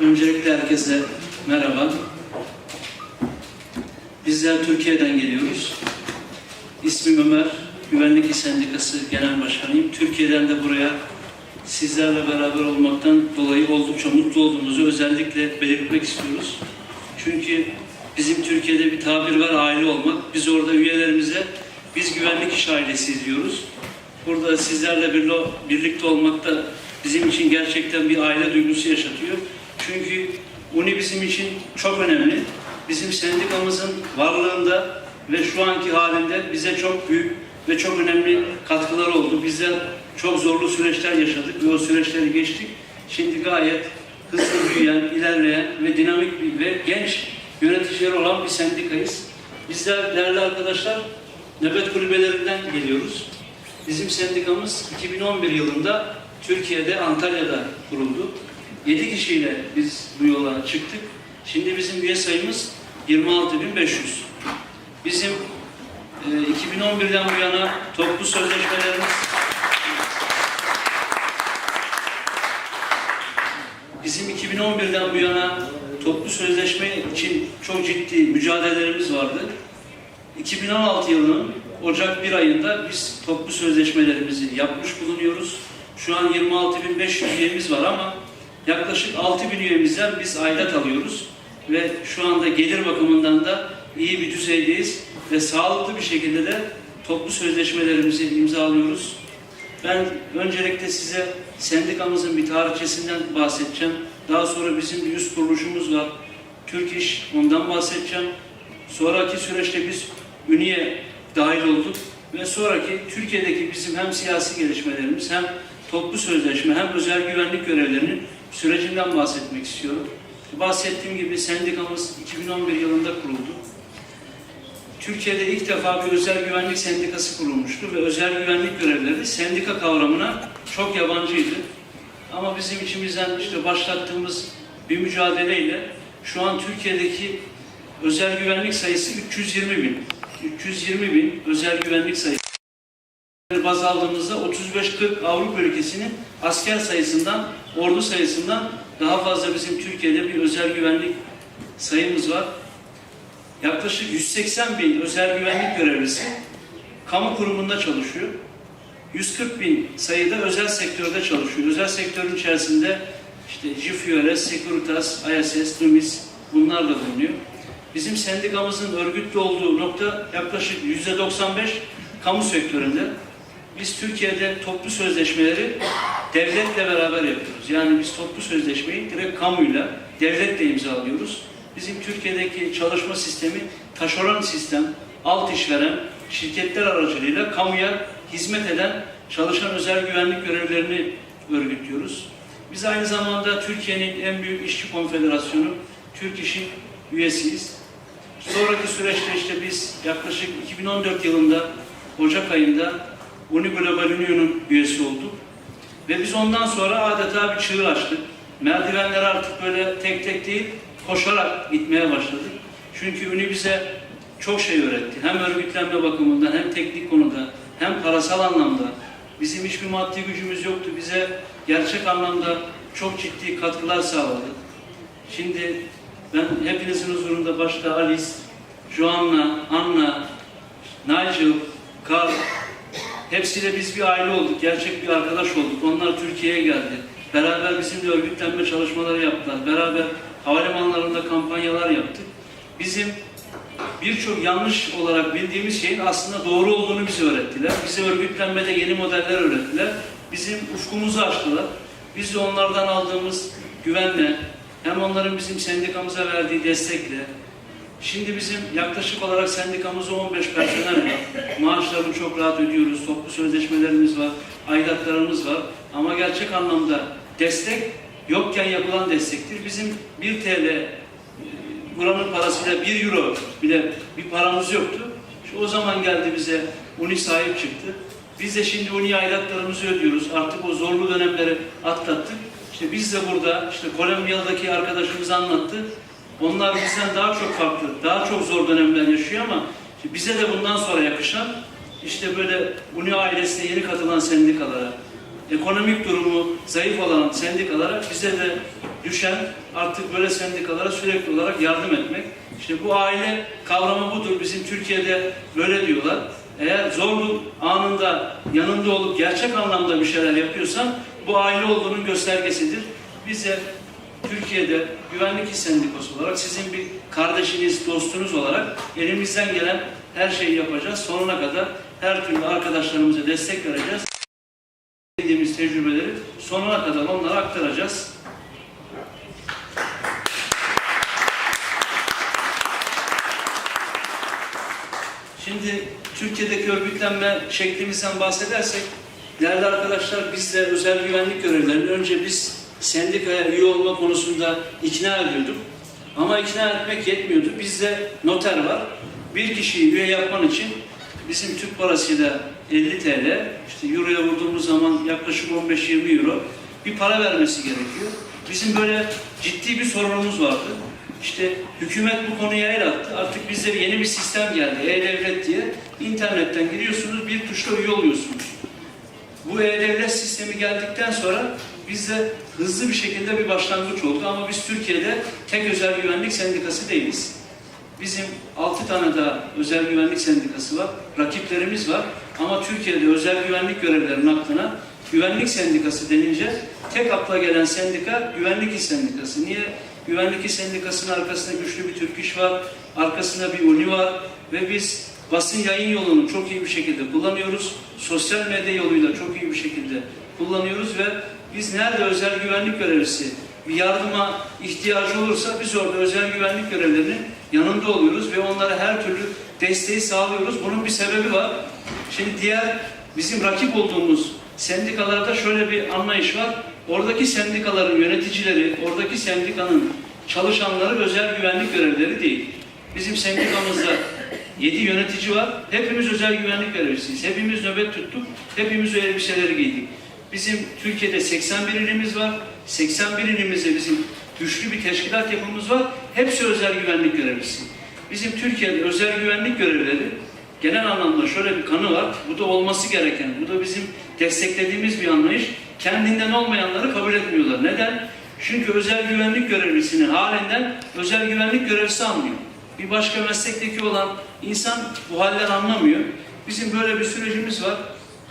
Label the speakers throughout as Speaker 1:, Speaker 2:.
Speaker 1: Öncelikle herkese merhaba. Bizler Türkiye'den geliyoruz. İsmim Ömer, Güvenlik İş Sendikası Genel Başkanıyım. Türkiye'den de buraya sizlerle beraber olmaktan dolayı oldukça mutlu olduğumuzu özellikle belirtmek istiyoruz. Çünkü bizim Türkiye'de bir tabir var aile olmak. Biz orada üyelerimize biz güvenlik iş ailesi diyoruz. Burada sizlerle birlikte olmak da bizim için gerçekten bir aile duygusu yaşatıyor. Çünkü UNI bizim için çok önemli. Bizim sendikamızın varlığında ve şu anki halinde bize çok büyük ve çok önemli katkılar oldu. Bizler çok zorlu süreçler yaşadık ve o süreçleri geçtik. Şimdi gayet hızlı büyüyen, ilerleyen ve dinamik bir ve genç yöneticileri olan bir sendikayız. Bizler değerli arkadaşlar nöbet kulübelerinden geliyoruz. Bizim sendikamız 2011 yılında Türkiye'de Antalya'da kuruldu. 7 kişiyle biz bu yola çıktık. Şimdi bizim üye sayımız 26.500. Bizim e, 2011'den bu yana toplu sözleşmelerimiz Bizim 2011'den bu yana toplu sözleşme için çok ciddi mücadelelerimiz vardı. 2016 yılının Ocak 1 ayında biz toplu sözleşmelerimizi yapmış bulunuyoruz. Şu an 26.500 üyemiz var ama yaklaşık 6.000 üyemizden biz aidat alıyoruz. Ve şu anda gelir bakımından da iyi bir düzeydeyiz ve sağlıklı bir şekilde de toplu sözleşmelerimizi imzalıyoruz. Ben öncelikle size sendikamızın bir tarihçesinden bahsedeceğim. Daha sonra bizim bir üst kuruluşumuz var. Türk İş, ondan bahsedeceğim. Sonraki süreçte biz Ünye dahil olduk ve sonraki Türkiye'deki bizim hem siyasi gelişmelerimiz hem toplu sözleşme hem özel güvenlik görevlerinin sürecinden bahsetmek istiyorum. Bahsettiğim gibi sendikamız 2011 yılında kuruldu. Türkiye'de ilk defa bir özel güvenlik sendikası kurulmuştu ve özel güvenlik görevleri sendika kavramına çok yabancıydı. Ama bizim içimizden işte başlattığımız bir mücadeleyle şu an Türkiye'deki özel güvenlik sayısı 320 bin. 320 bin özel güvenlik sayısı. Baz aldığımızda 35-40 Avrupa ülkesinin asker sayısından, ordu sayısından daha fazla bizim Türkiye'de bir özel güvenlik sayımız var yaklaşık 180 bin özel güvenlik görevlisi kamu kurumunda çalışıyor. 140 bin sayıda özel sektörde çalışıyor. Özel sektörün içerisinde işte GFÜRS, Securitas, ISS, DUMIS bunlar da bulunuyor. Bizim sendikamızın örgütlü olduğu nokta yaklaşık %95 kamu sektöründe. Biz Türkiye'de toplu sözleşmeleri devletle beraber yapıyoruz. Yani biz toplu sözleşmeyi direkt kamuyla, devletle imzalıyoruz. Bizim Türkiye'deki çalışma sistemi taşeron sistem, alt işveren, şirketler aracılığıyla kamuya hizmet eden çalışan özel güvenlik görevlerini örgütlüyoruz. Biz aynı zamanda Türkiye'nin en büyük işçi konfederasyonu, Türk İş'in üyesiyiz. Sonraki süreçte işte biz yaklaşık 2014 yılında Ocak ayında Uni Global Union'un üyesi olduk. Ve biz ondan sonra adeta bir çığır açtık. Merdivenler artık böyle tek tek değil, koşarak gitmeye başladık. Çünkü Uni bize çok şey öğretti. Hem örgütlenme bakımından hem teknik konuda hem parasal anlamda. Bizim hiçbir maddi gücümüz yoktu. Bize gerçek anlamda çok ciddi katkılar sağladı. Şimdi ben hepinizin huzurunda başta Alice, Joanna, Anna, Nigel, Carl hepsiyle biz bir aile olduk. Gerçek bir arkadaş olduk. Onlar Türkiye'ye geldi. Beraber bizimle örgütlenme çalışmaları yaptılar. Beraber havalimanlarında kampanyalar yaptık. Bizim birçok yanlış olarak bildiğimiz şeyin aslında doğru olduğunu bize öğrettiler. Bize örgütlenmede yeni modeller öğrettiler. Bizim ufkumuzu açtılar. Biz de onlardan aldığımız güvenle, hem onların bizim sendikamıza verdiği destekle, şimdi bizim yaklaşık olarak sendikamızda 15 personel var. Maaşlarını çok rahat ödüyoruz, toplu sözleşmelerimiz var, aidatlarımız var. Ama gerçek anlamda destek yokken yapılan destektir. Bizim 1 TL e, buranın parasıyla 1 euro bile bir paramız yoktu. Şu o zaman geldi bize Uni sahip çıktı. Biz de şimdi Uni'ye aidatlarımızı ödüyoruz. Artık o zorlu dönemleri atlattık. İşte biz de burada, işte Kolombiya'daki arkadaşımız anlattı. Onlar bizden daha çok farklı, daha çok zor dönemler yaşıyor ama bize de bundan sonra yakışan işte böyle Uni ailesine yeni katılan sendikalara, ekonomik durumu zayıf olan sendikalara bize de düşen artık böyle sendikalara sürekli olarak yardım etmek. İşte bu aile kavramı budur. Bizim Türkiye'de böyle diyorlar. Eğer zorluk anında yanında olup gerçek anlamda bir şeyler yapıyorsan bu aile olduğunun göstergesidir. Bize Türkiye'de Güvenlik İş olarak sizin bir kardeşiniz, dostunuz olarak elimizden gelen her şeyi yapacağız. Sonuna kadar her türlü arkadaşlarımıza destek vereceğiz. Dediğimiz tecrübeleri sonuna kadar onlara aktaracağız. Şimdi Türkiye'deki örgütlenme şeklimizden bahsedersek, değerli arkadaşlar biz de özel güvenlik görevlerini önce biz sendikaya üye olma konusunda ikna ediyorduk. Ama ikna etmek yetmiyordu. Bizde noter var. Bir kişiyi üye yapman için bizim Türk parasıyla 50 TL, işte euroya vurduğumuz zaman yaklaşık 15-20 euro bir para vermesi gerekiyor. Bizim böyle ciddi bir sorunumuz vardı. İşte hükümet bu konuya el attı. Artık bizde yeni bir sistem geldi. E-Devlet diye. İnternetten giriyorsunuz, bir tuşla üye oluyorsunuz. Bu E-Devlet sistemi geldikten sonra bizde hızlı bir şekilde bir başlangıç oldu. Ama biz Türkiye'de tek özel güvenlik sendikası değiliz. Bizim 6 tane daha özel güvenlik sendikası var. Rakiplerimiz var. Ama Türkiye'de özel güvenlik görevlerinin aklına güvenlik sendikası denince tek akla gelen sendika güvenlik iş sendikası. Niye? Güvenlik iş sendikasının arkasında güçlü bir Türk iş var. Arkasında bir UNI var. Ve biz basın yayın yolunu çok iyi bir şekilde kullanıyoruz. Sosyal medya yoluyla çok iyi bir şekilde kullanıyoruz ve biz nerede özel güvenlik görevlisi bir yardıma ihtiyacı olursa biz orada özel güvenlik görevlerinin yanında oluyoruz ve onlara her türlü desteği sağlıyoruz. Bunun bir sebebi var. Şimdi diğer bizim rakip olduğumuz sendikalarda şöyle bir anlayış var. Oradaki sendikaların yöneticileri, oradaki sendikanın çalışanları özel güvenlik görevlileri değil. Bizim sendikamızda 7 yönetici var. Hepimiz özel güvenlik görevlisiyiz. Hepimiz nöbet tuttuk. Hepimiz o elbiseleri giydik. Bizim Türkiye'de 81 ilimiz var. 81 ilimizde bizim güçlü bir teşkilat yapımız var. Hepsi özel güvenlik görevlisi. Bizim Türkiye'de özel güvenlik görevlileri genel anlamda şöyle bir kanı var. Bu da olması gereken, bu da bizim desteklediğimiz bir anlayış. Kendinden olmayanları kabul etmiyorlar. Neden? Çünkü özel güvenlik görevlisinin halinden özel güvenlik görevlisi anlıyor. Bir başka meslekteki olan insan bu haller anlamıyor. Bizim böyle bir sürecimiz var.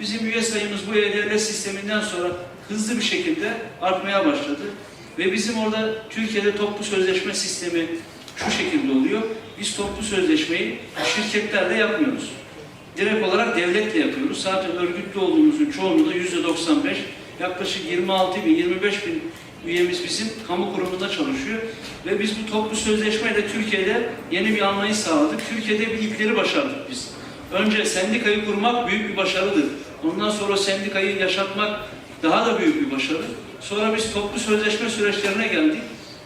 Speaker 1: Bizim üye sayımız bu E-Devlet sisteminden sonra hızlı bir şekilde artmaya başladı. Ve bizim orada Türkiye'de toplu sözleşme sistemi şu şekilde oluyor. Biz toplu sözleşmeyi şirketlerle yapmıyoruz. Direkt olarak devletle yapıyoruz. Zaten örgütlü olduğumuzun çoğunluğu yüzde 95, yaklaşık 26 bin, 25 bin üyemiz bizim kamu kurumunda çalışıyor. Ve biz bu toplu sözleşmeyle Türkiye'de yeni bir anlayış sağladık. Türkiye'de bir ilkleri başardık biz. Önce sendikayı kurmak büyük bir başarıdır. Ondan sonra sendikayı yaşatmak daha da büyük bir başarı. Sonra biz toplu sözleşme süreçlerine geldik.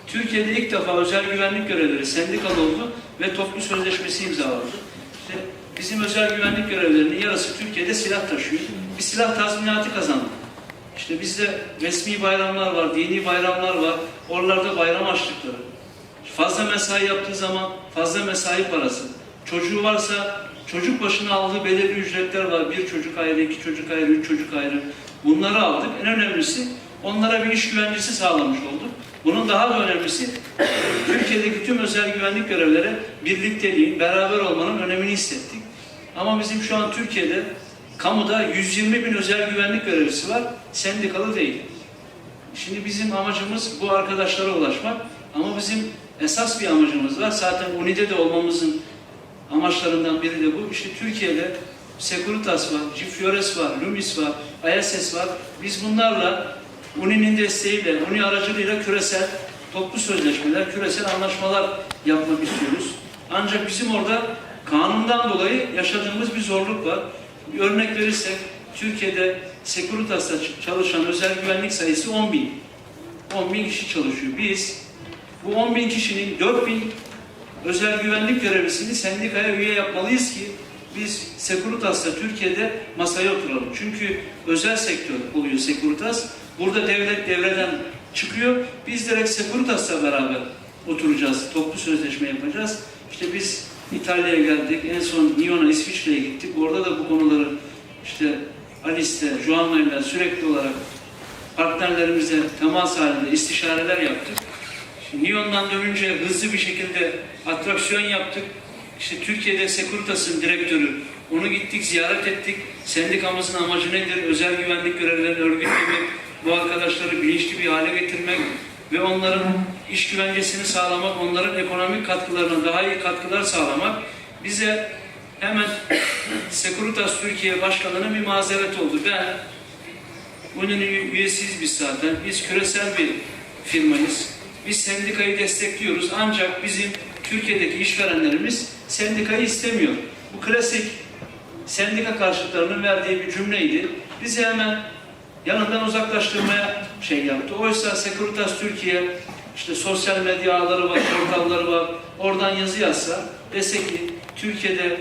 Speaker 1: Türkiye'de ilk defa özel güvenlik görevleri sendikal oldu ve toplu sözleşmesi imzalandı. İşte bizim özel güvenlik görevlerinin yarısı Türkiye'de silah taşıyor. Bir silah tazminatı kazandık. İşte bizde resmi bayramlar var, dini bayramlar var. Oralarda bayram açlıkları. Fazla mesai yaptığı zaman fazla mesai parası. Çocuğu varsa çocuk başına aldığı belirli ücretler var. Bir çocuk ayrı, iki çocuk ayrı, üç çocuk ayrı. Bunları aldık. En önemlisi onlara bir iş güvencesi sağlamış olduk. Bunun daha da önemlisi Türkiye'deki tüm özel güvenlik görevlere birlikteliğin, beraber olmanın önemini hissettik. Ama bizim şu an Türkiye'de kamuda 120 bin özel güvenlik görevlisi var, sendikalı değil. Şimdi bizim amacımız bu arkadaşlara ulaşmak ama bizim esas bir amacımız var. Zaten UNİ'de de olmamızın amaçlarından biri de bu. İşte Türkiye'de Securitas var, Cifyores var, Lumis var, ISS var. Biz bunlarla UNİ'nin desteğiyle, UNİ aracılığıyla küresel toplu sözleşmeler, küresel anlaşmalar yapmak istiyoruz. Ancak bizim orada kanundan dolayı yaşadığımız bir zorluk var. Bir örnek verirsek, Türkiye'de Securitas'ta çalışan özel güvenlik sayısı 10 bin. 10 bin kişi çalışıyor. Biz bu 10 bin kişinin 4 bin özel güvenlik görevlisini sendikaya üye yapmalıyız ki biz Securitas'ta Türkiye'de masaya oturalım. Çünkü özel sektör oluyor Securitas. Burada devlet devreden çıkıyor. Biz direkt Securitas'la beraber oturacağız. Toplu sözleşme yapacağız. İşte biz İtalya'ya geldik. En son Lyon'a, İsviçre'ye gittik. Orada da bu konuları işte Alice'de, Juan'la sürekli olarak partnerlerimizle temas halinde istişareler yaptık. Nyon'dan dönünce hızlı bir şekilde atraksiyon yaptık. İşte Türkiye'de Securitas'ın direktörü, onu gittik, ziyaret ettik. Sendikamızın amacı nedir? Özel güvenlik görevlerini örgütlemek, bu arkadaşları bilinçli bir hale getirmek ve onların iş güvencesini sağlamak, onların ekonomik katkılarına daha iyi katkılar sağlamak bize hemen Securitas Türkiye Başkanı'nın bir mazeret oldu. Ben bunun üye- üyesiyiz biz zaten. Biz küresel bir firmayız. Biz sendikayı destekliyoruz. Ancak bizim Türkiye'deki işverenlerimiz sendikayı istemiyor. Bu klasik sendika karşıtlarının verdiği bir cümleydi. Bizi hemen yanından uzaklaştırmaya şey yaptı. Oysa Securitas Türkiye işte sosyal medya ağları var, portalları var. Oradan yazı yazsa dese ki Türkiye'de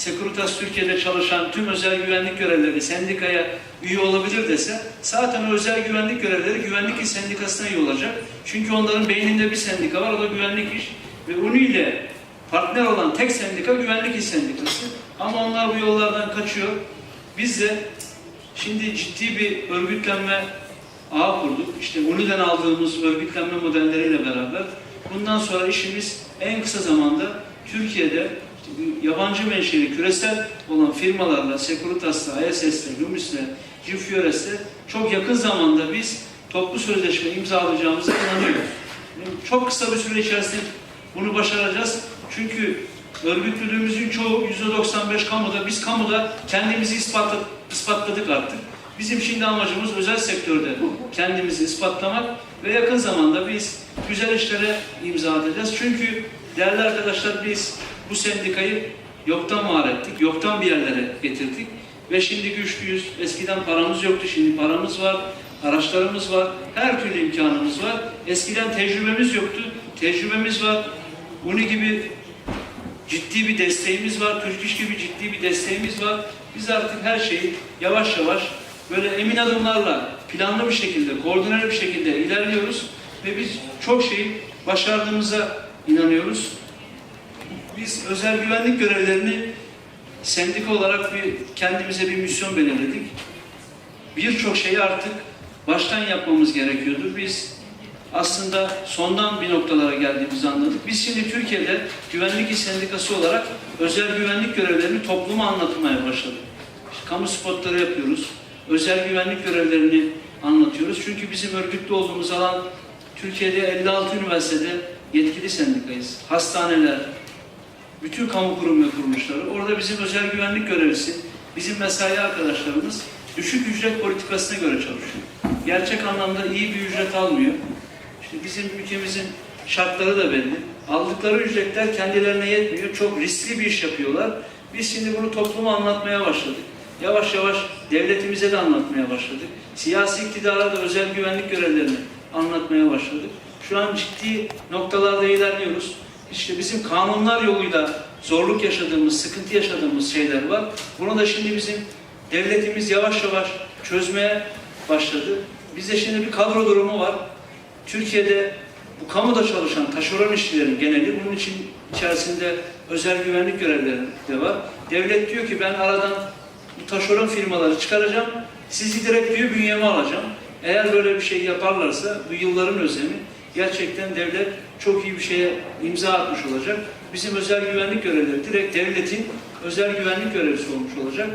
Speaker 1: Securitas Türkiye'de çalışan tüm özel güvenlik görevlileri sendikaya üye olabilir dese zaten özel güvenlik görevlileri güvenlik iş sendikasına üye olacak. Çünkü onların beyninde bir sendika var o da güvenlik iş. Ve UNİ ile partner olan tek sendika güvenlik iş sendikası. Ama onlar bu yollardan kaçıyor. Biz de şimdi ciddi bir örgütlenme ağı kurduk. İşte UNİ'den aldığımız örgütlenme modelleriyle beraber bundan sonra işimiz en kısa zamanda Türkiye'de yabancı menşeli küresel olan firmalarla, Securitas'la, ISS'le, Lumis'le, Gifiores'le çok yakın zamanda biz toplu sözleşme imzalayacağımıza inanıyoruz. Çok kısa bir süre içerisinde bunu başaracağız. Çünkü örgütlülüğümüzün çoğu %95 kamuda. Biz kamuda kendimizi ispatladık, ispatladık artık. Bizim şimdi amacımız özel sektörde kendimizi ispatlamak ve yakın zamanda biz güzel işlere imza atacağız. Çünkü değerli arkadaşlar biz bu sendikayı yoktan var ettik, yoktan bir yerlere getirdik ve şimdi güçlüyüz. Eskiden paramız yoktu, şimdi paramız var, araçlarımız var, her türlü imkanımız var. Eskiden tecrübemiz yoktu, tecrübemiz var. Bunu gibi ciddi bir desteğimiz var, Türk İş gibi ciddi bir desteğimiz var. Biz artık her şeyi yavaş yavaş böyle emin adımlarla planlı bir şekilde, koordineli bir şekilde ilerliyoruz ve biz çok şeyi başardığımıza inanıyoruz. Biz özel güvenlik görevlerini sendika olarak bir kendimize bir misyon belirledik. Birçok şeyi artık baştan yapmamız gerekiyordu. Biz aslında sondan bir noktalara geldiğimizi anladık. Biz şimdi Türkiye'de güvenlik sendikası olarak özel güvenlik görevlerini topluma anlatmaya başladık. İşte kamu spotları yapıyoruz. Özel güvenlik görevlerini anlatıyoruz. Çünkü bizim örgütlü olduğumuz alan Türkiye'de 56 üniversitede yetkili sendikayız. Hastaneler, bütün kamu kurum ve. Orada bizim özel güvenlik görevlisi, bizim mesai arkadaşlarımız düşük ücret politikasına göre çalışıyor. Gerçek anlamda iyi bir ücret almıyor. İşte bizim ülkemizin şartları da belli. Aldıkları ücretler kendilerine yetmiyor. Çok riskli bir iş yapıyorlar. Biz şimdi bunu topluma anlatmaya başladık. Yavaş yavaş devletimize de anlatmaya başladık. Siyasi iktidara da özel güvenlik görevlerini anlatmaya başladık. Şu an ciddi noktalarda ilerliyoruz. İşte bizim kanunlar yoluyla zorluk yaşadığımız, sıkıntı yaşadığımız şeyler var. Bunu da şimdi bizim devletimiz yavaş yavaş çözmeye başladı. Bizde şimdi bir kadro durumu var. Türkiye'de bu kamuda çalışan taşeron işçilerin geneli bunun için içerisinde özel güvenlik görevlileri de var. Devlet diyor ki ben aradan bu taşeron firmaları çıkaracağım. Sizi direkt diyor bünyeme alacağım. Eğer böyle bir şey yaparlarsa bu yılların özlemi gerçekten devlet çok iyi bir şeye imza atmış olacak. Bizim özel güvenlik görevlileri direkt devletin özel güvenlik görevlisi olmuş olacak.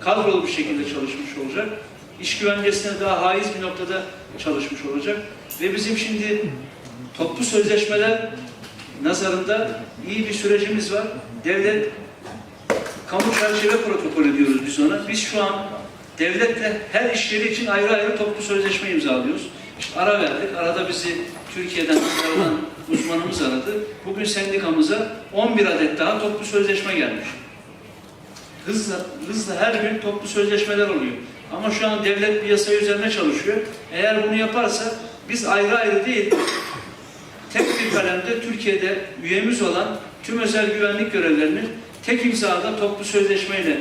Speaker 1: Kadrolu bir şekilde çalışmış olacak. İş güvencesine daha haiz bir noktada çalışmış olacak. Ve bizim şimdi toplu sözleşmeler nazarında iyi bir sürecimiz var. Devlet kamu çerçeve protokolü diyoruz biz ona. Biz şu an devletle her iş yeri için ayrı ayrı toplu sözleşme imzalıyoruz. İşte ara verdik. Arada bizi Türkiye'den aradan uzmanımız aradı. Bugün sendikamıza 11 adet daha toplu sözleşme gelmiş. Hızla, hızla her gün toplu sözleşmeler oluyor. Ama şu an devlet bir yasa üzerine çalışıyor. Eğer bunu yaparsa biz ayrı ayrı değil, tek bir kalemde Türkiye'de üyemiz olan tüm özel güvenlik görevlerini tek imzada toplu sözleşmeyle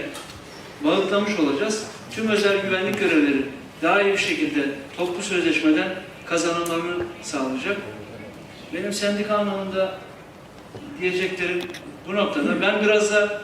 Speaker 1: bağıtlamış olacağız. Tüm özel güvenlik görevleri daha iyi bir şekilde toplu sözleşmeden kazanımlarını sağlayacak. Benim sendika anlamında diyeceklerim bu noktada. Ben biraz da